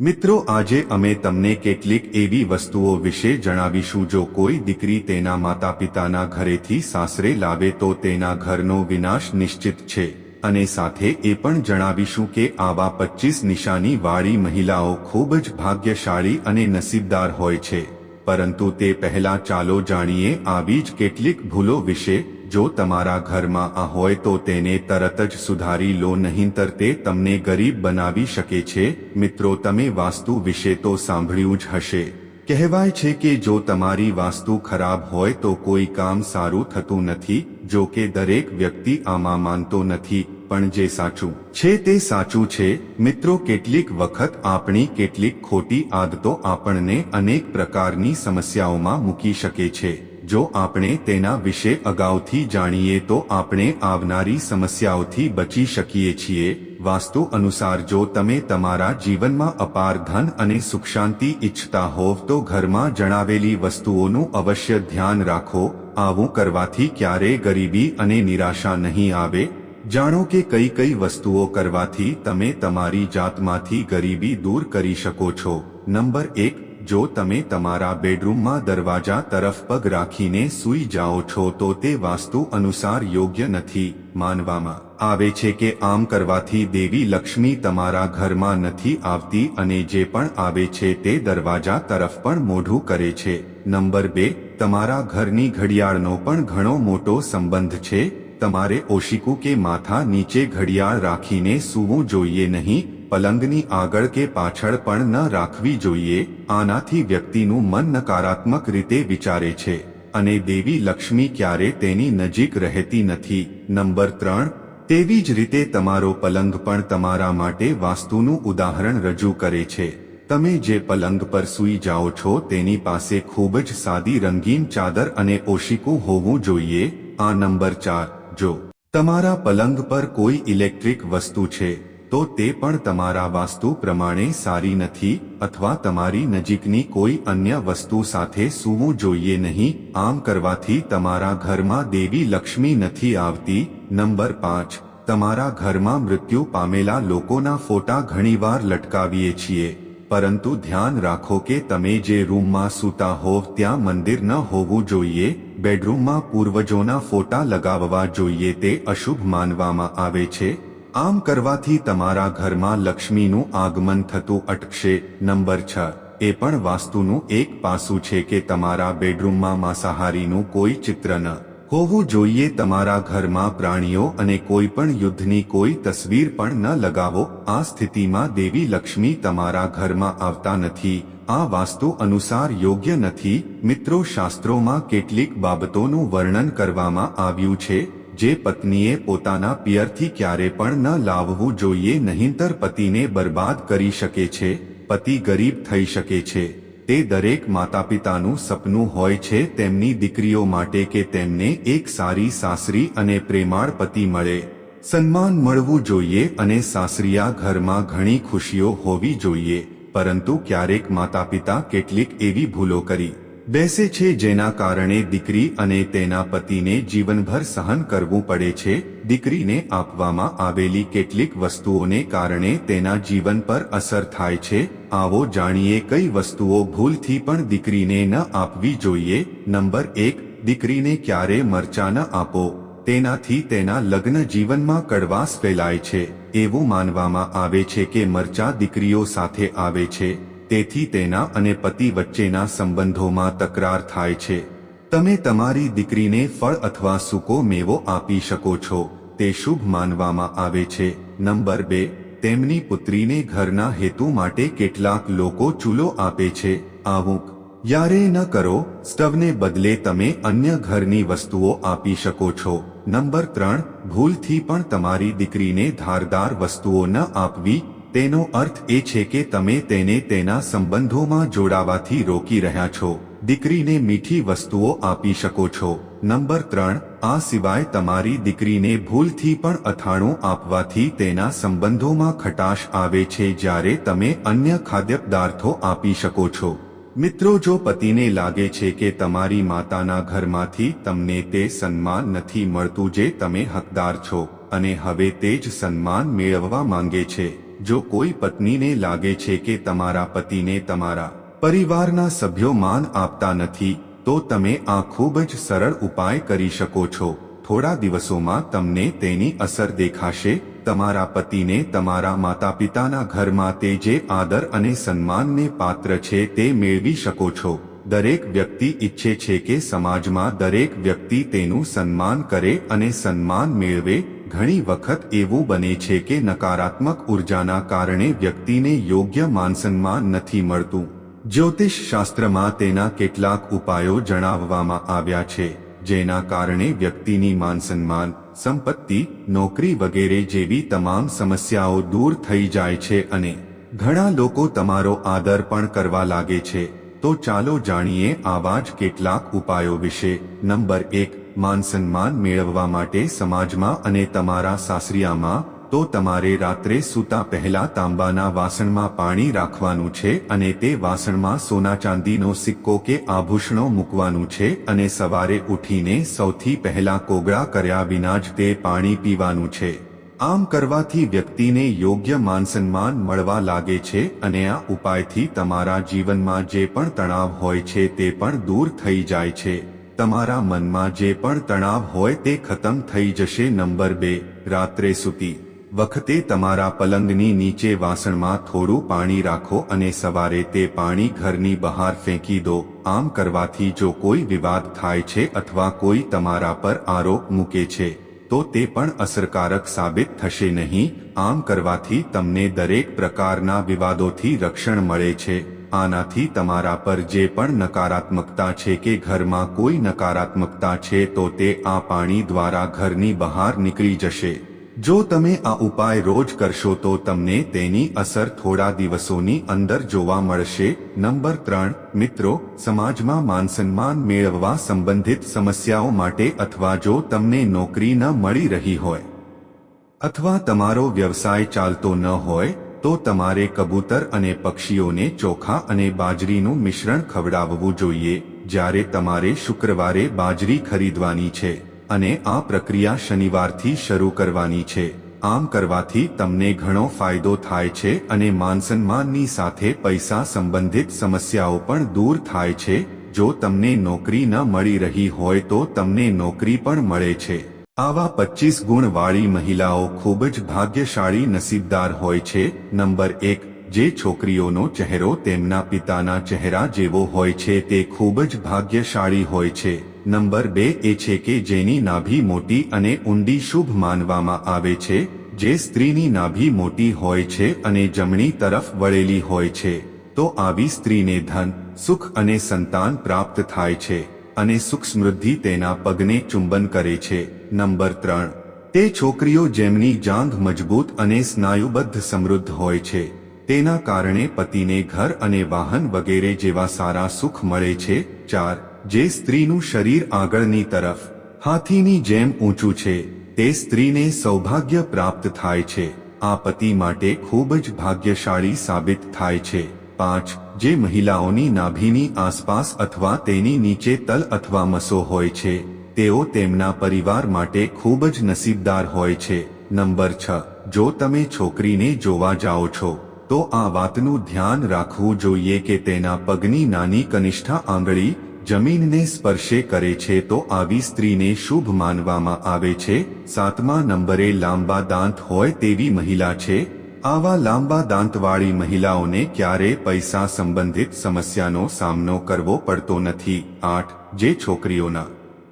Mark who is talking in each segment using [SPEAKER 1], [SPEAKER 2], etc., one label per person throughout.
[SPEAKER 1] મિત્રો, આજે અમે તમને કેટલીક એવી વસ્તુઓ વિશે જણાવીશું જો કોઈ દીકરી તેના માતા પિતાના ઘરેથી સાસરે લાવે તો તેના ઘરનો વિનાશ નિશ્ચિત છે. અને સાથે એ પણ જણાવીશું કે આવા પચીસ નિશાની વાળી મહિલાઓ ખૂબ જ ભાગ્યશાળી અને નસીબદાર હોય છે. પરંતુ તે પહેલા ચાલો જાણીએ આવી જ કેટલીક ભૂલો વિશે જો તમારા ઘરમાં આ હોય તો તેને તરત જ સુધારી લો, નહીંતર તે તમને ગરીબ બનાવી શકે છે. મિત્રો, તમે વાસ્તુ વિશે તો સાંભળ્યું જ હશે. કહેવાય છે કે જો તમારી વાસ્તુ ખરાબ હોય તો કોઈ કામ સારું થતું નથી, જો કે દરેક વ્યક્તિ આમાં માનતો નથી, પણ જે સાચું છે તે સાચું છે. મિત્રો, કેટલીક વખત આપણી કેટલીક ખોટી આદતો આપણને અનેક પ્રકારની સમસ્યાઓમાં મૂકી શકે છે. જો આપણે તેના વિશે અગાઉથી જાણીએ તો આપણે આવનારી સમસ્યાઓથી બચી શકીએ છીએ. વાસ્તુ અનુસાર જો તમે તમારા જીવનમાં અપાર ધન અને સુખ શાંતિ ઈચ્છતા હોવ તો ઘરમાં જણાવેલી વસ્તુઓનું અવશ્ય ધ્યાન રાખો. આવું કરવાથી ક્યારેય ગરીબી અને નિરાશા નહીં આવે. જાણો કે કઈ કઈ વસ્તુઓ કરવાથી તમે તમારી જાતમાંથી ગરીબી દૂર કરી શકો છો. નંબર એક જો તમે તમારા બેડરૂમમાં દરવાજા તરફ પગ રાખીને સૂઈ જાઓ છો તો તે વાસ્તુ અનુસાર યોગ્ય નથી, માનવામાં આવે છે કે આમ કરવાથી દેવી લક્ષ્મી તમારા ઘરમાં નથી આવતી અને જે પણ આવે છે તે દરવાજા તરફ પણ મોઢું કરે છે. નંબર બે, તમારા ઘરની ઘડિયાળનો પણ ઘણો મોટો સંબંધ છે. તમારે ઓશિકુ કે માથા નીચે ઘડિયાળ રાખીને સૂવું જોઈએ નહીં પલંગની આગળ કે પાછળ પણ ન રાખવી જોઈએ, આનાથી વ્યક્તિનું મન નકારાત્મક રીતે વિચારે છે. અને દેવી લક્ષ્મી ક્યારે તેની નજીક રહેતી નથી. નંબર ત્રણ, તેવી જ રીતે તમારો પલંગ પણ તમારા માટે વાસ્તુનું ઉદાહરણ રજૂ કરે છે. તમે જે પલંગ પર સૂઈ જાઓ છો તેની પાસે ખૂબ જ સાદી રંગીન ચાદર અને ઓશિકું હોવું જોઈએ. આ નંબર ચાર, જો તમારા પલંગ પર કોઈ ઇલેક્ટ્રિક વસ્તુ છે તો તે પણ તમારા વાસ્તુ પ્રમાણે સારી નથી અથવા તમારી નજીકની કોઈ અન્ય વસ્તુ સાથે સૂવું જોઈએ નહીં. આમ કરવાથી તમારા ઘરમાં દેવી લક્ષ્મી નથી આવતી. નંબર પાંચ. તમારા ઘરમાં મૃત્યુ પામેલા લોકોના ફોટા ઘણીવાર લટકાવીએ છીએ. પરંતુ ધ્યાન રાખો કે તમે જે રૂમમાં સૂતા હોવ ત્યાં મંદિર ન હોવું જોઈએ. બેડરૂમમાં પૂર્વજોના ફોટા લગાવવા જોઈએ તે અશુભ માનવામાં આવે છે. આમ કરવાથી તમારા ઘરમાં લક્ષ્મીનું આગમન થતું અટકશે. નંબર છ. એ પણ વાસ્તુનું એક પાસું છે કે તમારા બેડરૂમમાં માંસાહારીનું કોઈ ચિત્ર ન હોવું જોઈએ. તમારા ઘરમાં પ્રાણીઓ અને કોઈ પણ યુદ્ધની કોઈ તસવીર પણ ન લગાવો. આ સ્થિતિમાં દેવી લક્ષ્મી તમારા ઘરમાં આવતા નથી. આ વાસ્તુ અનુસાર યોગ્ય નથી. મિત્રો, શાસ્ત્રોમાં કેટલીક બાબતોનું વર્ણન કરવામાં આવ્યું છે. જે પત્નીએ પોતાના પિયરથી ક્યારે પણ ન લાવવું જોઈએ, નહીંતર પતિને બરબાદ કરી શકે છે, પતિ ગરીબ થઈ શકે છે. તે દરેક માતા પિતાનું સપનું હોય છે તેમની દીકરીઓ માટે કે તેમને એક સારી સાસરી અને પ્રેમાળ પતિ મળે. સન્માન મળવું જોઈએ અને સાસરિયા ઘરમાં ઘણી ખુશીઓ હોવી જોઈએ, પરંતુ ક્યારેક માતા પિતા કેટલીક એવી ભૂલો કરી. બેસે છે જેના કારણે દીકરી અને તેના પતિને જીવનભર સહન કરવું પડે છે. દીકરીને આપવામાં આવેલી કેટલીક વસ્તુઓને કારણે તેના જીવન પર અસર થાય છે. આવો જાણીએ કઈ વસ્તુઓ ભૂલથી પણ દીકરીને ન આપવી જોઈએ. નંબર એક, દીકરીને ક્યારે મરચા ન આપો. તેનાથી તેના લગ્ન જીવનમાં કડવાશ ફેલાય છે. એવું માનવામાં આવે છે કે મરચા દીકરીઓ સાથે આવે છે. તેથી તેના અને પતિ વચ્ચેના સંબંધોમાં તકરાર થાય છે. તમે તમારી દીકરીને ફળ અથવા સૂકો મેવો આપી શકો છો. તે શુભ માનવામાં આવે છે. નંબર બે, તેમની પુત્રીને ઘરના હેતુ માટે કેટલાક લોકો ચૂલો આપે છે. આવું યારે ન કરો સ્ટવને બદલે તમે અન્ય ઘરની વસ્તુઓ આપી શકો છો. નંબર ત્રણ, ભૂલથી પણ તમારી દીકરીને ધારદાર વસ્તુઓ ન આપવી તેનો અર્થ એ છે કે તમે તેને તેના સંબંધોમાં જોડાવાથી રોકી રહ્યા છો. દીકરીને મીઠી વસ્તુઓ આપી શકો છો. નંબર ત્રણ, આ સિવાય તમારી દીકરીને ભૂલથી પણ અથાણું આપવાથી તેના સંબંધોમાં ખટાશ આવે છે જ્યારે તમે અન્ય ખાદ્ય પદાર્થો આપી શકો છો. મિત્રો, જો પતિને લાગે છે કે તમારી માતાના ઘરમાંથી તમને તે સન્માન નથી મળતું જે તમે હકદાર છો, અને હવે તે જ સન્માન મેળવવા માંગે છે. જો કોઈ પત્નીને લાગે છે કે તમારા પતિને તમારા પરિવારના સભ્યો માન આપતા નથી, તો તમે આ ખૂબ જ સરળ ઉપાય કરી શકો છો. થોડા દિવસોમાં તમને તેની અસર દેખાશે. તમારા પતિને તમારા માતા પિતાના ઘરમાં તે જે આદર અને સન્માનને પાત્ર છે તે મેળવી શકો છો. દરેક વ્યક્તિ ઈચ્છે છે કે સમાજમાં દરેક વ્યક્તિ તેનું સન્માન કરે અને સન્માન મેળવે. ઘણી વખત એવું બને છે કે નકારાત્મક ઉર્જાના કારણે વ્યક્તિને યોગ્ય માનસન્માન નથી મળતું. જ્યોતિષ શાસ્ત્રમાં તેના કેટલાક ઉપાયો જણાવવામાં આવ્યા છે, જેના કારણે વ્યક્તિની માનસન્માન, સંપત્તિ, નોકરી વગેરે જેવી તમામ સમસ્યાઓ દૂર થઈ જાય છે અને ઘણા લોકો તમારો આદર પણ કરવા લાગે છે. તો ચાલો જાણીએ આવા જ કેટલાક ઉપાયો વિશે. નંબર એક માન સન્માન મેળવવા માટે સમાજમાં અને તમારા સાસરિયામાં, તો તમારે રાત્રે સૂતા પહેલા તાંબાના વાસણમાં પાણી રાખવાનું છે અને તે વાસણમાં સોના ચાંદીનો સિક્કો કે આભૂષણો મૂકવાનું છે અને સવારે ઉઠીને સૌથી પહેલા કોગળા કર્યા વિના જ તે પાણી પીવાનું છે. આમ કરવાથી વ્યક્તિને યોગ્ય માનસન્માન મળવા લાગે છે અને આ ઉપાયથી તમારા જીવનમાં જે પણ તણાવ હોય છે તે પણ દૂર થઈ જાય છે. તમારા મનમાં જે પણ તણાવ હોય તે ખતમ થઈ જશે. નંબર બે, રાત્રે સૂતી. વખતે તમારા પલંગની નીચે વાસણમાં થોડું પાણી રાખો અને સવારે તે પાણી ઘરની બહાર ફેંકી દો. આમ કરવાથી જો કોઈ વિવાદ થાય છે અથવા કોઈ તમારા પર આરોપ મૂકે છે, તો તે પણ અસરકારક સાબિત થશે નહીં. આમ કરવાથી તમને દરેક પ્રકારના વિવાદોથી રક્ષણ મળે છે. આનાથી તમારા પર જે પણ નકારાત્મકતા છે કે ઘરમાં કોઈ નકારાત્મકતા છે તો તે આ પાણી દ્વારા ઘરની બહાર નીકળી જશે. જો તમે આ ઉપાય રોજ કરશો તો તમને તેની અસર થોડા દિવસોની અંદર જોવા મળશે. નંબર ત્રણ, મિત્રો, સમાજમાં માનસન્માન મેળવવા સંબંધિત સમસ્યાઓ માટે અથવા જો તમને નોકરી ન મળી રહી હોય, અથવા તમારો વ્યવસાય ચાલતો ન હોય તો તમારે કબૂતર અને પક્ષીઓને ચોખા અને બાજરીનું મિશ્રણ ખવડાવવું જોઈએ, જ્યારે તમારે શુક્રવારે બાજરી ખરીદવાની છે, અને આ પ્રક્રિયા શનિવારથી શરૂ કરવાની છે. આમ કરવાથી તમને ઘણો ફાયદો થાય છે અને માનસન્માનની સાથે પૈસા સંબંધિત સમસ્યાઓ પણ દૂર થાય છે. જો તમને નોકરી ન મળી રહી હોય તો તમને નોકરી પણ મળે છે. આવા પચીસ ગુણવાળી મહિલાઓ ખૂબ જ ભાગ્યશાળી નસીબદાર હોય છે. નંબર એક, જે છોકરીઓનો ચહેરો તેમના પિતાના ચહેરા જેવો હોય છે તે ખૂબ જ ભાગ્યશાળી હોય છે. નંબર બે એ છે કે જેની નાભી મોટી અને ઊંડી શુભ માનવામાં આવે છે, જે સ્ત્રીની નાભી મોટી હોય છે અને જમણી તરફ વળેલી હોય છે. તો આવી સ્ત્રીને ધન, સુખ અને સંતાન પ્રાપ્ત થાય છે. અને સુખ સમૃદ્ધિ તેના પગને ચુંબન કરે છે. નંબર ત્રણ. તે છોકરીઓ જેમની જાંઘ મજબૂત અને સ્નાયુબદ્ધ સમૃદ્ધ હોય છે. તેના કારણે પતિને ઘર અને વાહન વગેરે જેવા સારા સુખ મળે છે. ચાર. જે સ્ત્રીનું શરીર આગળની તરફ, હાથીની જેમ ઊંચું છે, તે સ્ત્રીને સૌભાગ્ય પ્રાપ્ત થાય છે. આ પતિ માટે ખૂબ જ ભાગ્યશાળી સાબિત થાય છે. પાંચ, જે મહિલાઓની નાભીની આસપાસ અથવા તેની નીચે તલ અથવા મસો હોય છે, તેઓ તેમના પરિવાર માટે ખૂબ જ નસીબદાર હોય છે. નંબર છ, જો તમે છોકરીને જોવા જાઓ છો, તો આ વાતનું ધ્યાન રાખવું જોઈએ કે તેના પગની નાની કનિષ્ઠા આંગળી જમીનને સ્પર્શે કરે છે તો આવી સ્ત્રીને શુભ માનવામાં આવે છે. સાતમા નંબરે લાંબા દાંત હોય તેવી મહિલા છે આવા લાંબા દાંતવાળી મહિલાઓને ક્યારે પૈસા સંબંધિત સમસ્યાનો સામનો કરવો પડતો નથી. આઠ, જે છોકરીઓના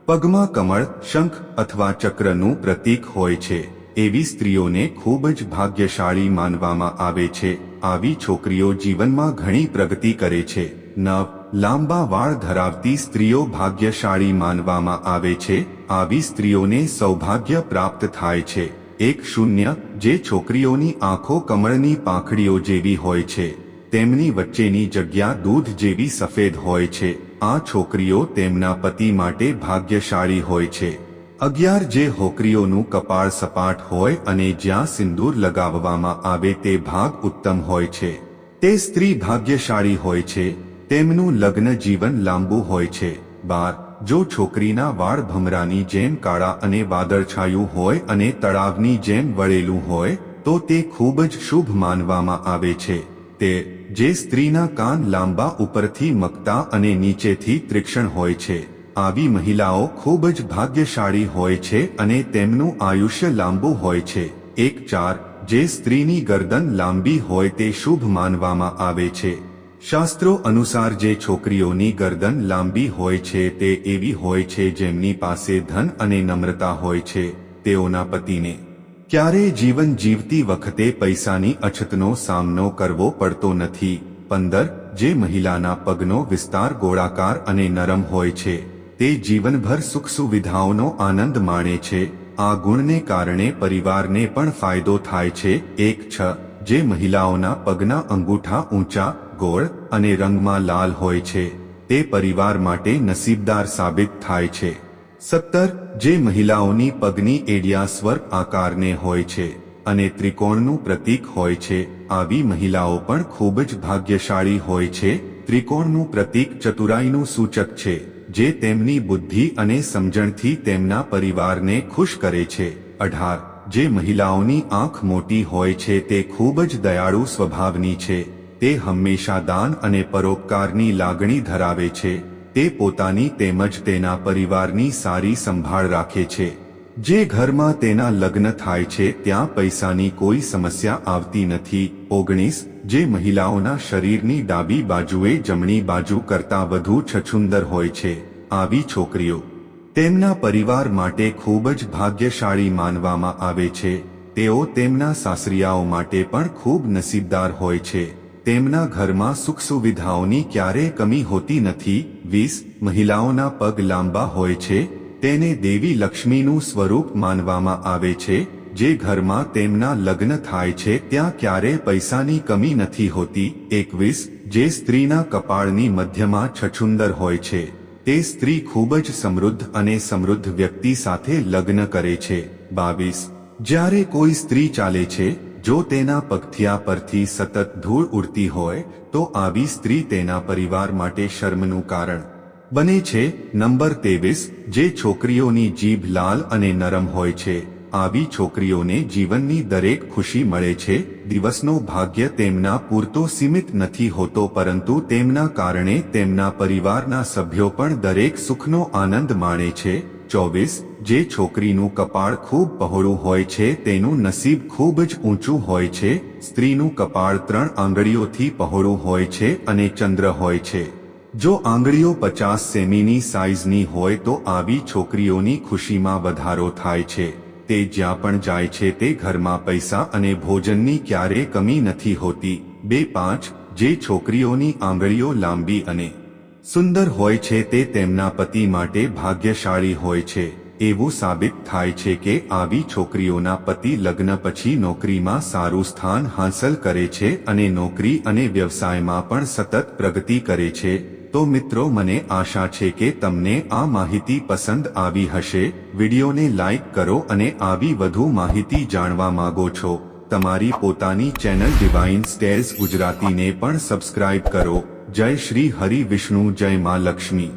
[SPEAKER 1] પગમાં કમળ, શંખ અથવા ચક્રનું પ્રતીક હોય છે, એવી સ્ત્રીઓને ખૂબ જ ભાગ્યશાળી માનવામાં આવે છે. આવી છોકરીઓ જીવનમાં ઘણી પ્રગતિ કરે છે. નવ, લાંબા વાળ ધરાવતી સ્ત્રીઓ ભાગ્યશાળી માનવામાં આવે છે. આવી સ્ત્રીઓને સૌભાગ્ય પ્રાપ્ત થાય છે. એક શૂન્ય, જે છોકરીઓની આંખો કમળની પાંખડીઓ જેવી હોય છે, તેમની વચ્ચેની જગ્યા દૂધ જેવી સફેદ હોય છે, આ છોકરીઓ તેમના પતિ માટે ભાગ્યશાળી હોય છે. અગિયાર, જે હોકરીઓનું કપાળ સપાટ હોય અને જ્યાં સિંદૂર લગાવવામાં આવે તે ભાગ ઉત્તમ હોય છે. તે સ્ત્રી ભાગ્યશાળી હોય છે, તેમનું લગ્ન જીવન લાંબુ હોય છે. બાર જો છોકરીના વાળ ભમરાની જેમ કાળા અને વાદળછાયું હોય અને તળાવની જેમ વળેલું હોય, તો તે ખૂબ જ શુભ માનવામાં આવે છે. તે, જે સ્ત્રીના કાન લાંબા ઉપરથી મકતા અને નીચેથી ત્રિક્ષણ હોય છે. આવી મહિલાઓ ખૂબ જ ભાગ્યશાળી હોય છે અને તેમનું આયુષ્ય લાંબુ હોય છે. એક ચાર, જે સ્ત્રીની ગરદન લાંબી હોય તે શુભ માનવામાં આવે છે. શાસ્ત્રો અનુસાર જે છોકરીઓની ગરદન લાંબી હોય છે તે એવી હોય છે જેમની પાસે ધન અને નમ્રતા હોય છે, તેઓના પતિને. ક્યારેય જીવન જીવતી વખતે પૈસાની અછતનો સામનો કરવો પડતો નથી. પંદર, જે મહિલાના પગનો વિસ્તાર ગોળાકાર અને નરમ હોય છે, તે જીવનભર સુખ સુવિધાઓનો આનંદ માણે છે. આ ગુણને કારણે પરિવારને પણ ફાયદો થાય છે. એક છ, જે મહિલાઓના પગના અંગૂઠા ઊંચા ગોળ અને રંગમાં લાલ હોય છે. તે પરિવાર માટે નસીબદાર સાબિત થાય છે. સત્તર, જે મહિલાઓની પગની એડિયા સ્વર્પ આકારને હોય છે અને ત્રિકોણનું પ્રતીક હોય છે. આવી મહિલાઓ પણ ખૂબ જ ભાગ્યશાળી હોય છે. ત્રિકોણનું પ્રતીક ચતુરાઈનું સૂચક છે, જે તેમની બુદ્ધિ અને સમજણથી તેમના પરિવારને ખુશ કરે છે. અઢાર, જે મહિલાઓની આંખ મોટી હોય છે તે ખૂબ જ દયાળુ સ્વભાવની છે. તે હંમેશા દાન અને પરોપકારની લાગણી ધરાવે છે. તે પોતાની તેમજ તેના પરિવારની સારી સંભાળ રાખે છે. જે ઘરમાં તેના લગ્ન થાય છે ત્યાં પૈસાની કોઈ સમસ્યા આવતી નથી. ઓગણીસ, જે મહિલાઓના શરીરની ડાબી બાજુએ જમણી બાજુ કરતાં વધુ છછુંદર હોય છે. આવી છોકરીઓ તેમના પરિવાર માટે ખૂબ જ ભાગ્યશાળી માનવામાં આવે છે. તેઓ તેમના સાસરિયાઓ માટે પણ ખૂબ નસીબદાર હોય છે. તેમના ઘરમાં સુખ સુવિધાઓની ક્યારેય કમી હોતી નથી. વીસ, મહિલાઓના પગ લાંબા હોય છે. તેને દેવી લક્ષ્મીનું સ્વરૂપ માનવામાં આવે છે. જે ઘરમાં તેમના લગ્ન થાય છે, ત્યાં ક્યારેય પૈસાની કમી નથી હોતી. એકવીસ, જે સ્ત્રીના કપાળની મધ્યમાં છછુંદર હોય છે. તે સ્ત્રી ખૂબ જ સમૃદ્ધ અને સમૃદ્ધ વ્યક્તિ સાથે લગ્ન કરે છે. બાવીસ, જ્યારે કોઈ સ્ત્રી ચાલે છે જો તેના પગથિયા પરથી સતત ધૂળ ઉડતી હોય, તો આવી સ્ત્રી તેના પરિવાર માટે શર્મનું કારણ બને છે. નંબર ત્રેવીસ, જે છોકરીઓની જીભ લાલ અને નરમ હોય છે, આવી છોકરીઓને જીવનની દરેક ખુશી મળે છે. દિવસનો ભાગ્ય તેમના પૂરતો સીમિત નથી હોતો, પરંતુ તેમના કારણે તેમના પરિવારના સભ્યો પણ દરેક સુખનો આનંદ માણે છે. ચોવીસ, જે છોકરીનું કપાળ ખૂબ પહોળું હોય છે, તેનું નસીબ ખૂબ જ ઊંચું હોય છે, સ્ત્રીનું કપાળ ત્રણ આંગળીઓથી પહોળું હોય છે અને ચંદ્ર હોય છે. જો આંગળીઓ પચાસ સેમીની સાઇઝની હોય તો આવી છોકરીઓની ખુશીમાં વધારો થાય છે. તે જ્યાં પણ જાય છે તે ઘરમાં પૈસા અને ભોજનની ક્યારેય કમી નથી હોતી. બે પાંચ, જે છોકરીઓની આંગળીઓ લાંબી અને સુંદર હોય છે તે તેમના પતિ માટે ભાગ્યશાળી હોય છે, એવું સાબિત થાય છે કે આવી છોકરીઓના પતિ લગ્ન પછી નોકરીમાં સારું સ્થાન હાંસલ કરે છે અને નોકરી અને વ્યવસાયમાં પણ સતત પ્રગતિ કરે છે, તો મિત્રો મને આશા છે કે તમને આ માહિતી પસંદ આવી હશે, વિડીયોને લાઈક કરો અને આવી વધુ માહિતી જાણવા માંગો છો, તમારી પોતાની ચેનલ ડિવાઇન સ્ટેલ્સ ગુજરાતીને પણ સબસ્ક્રાઇબ કરો. જય શ્રી હરિ વિષ્ણુ જય મા લક્ષ્મી.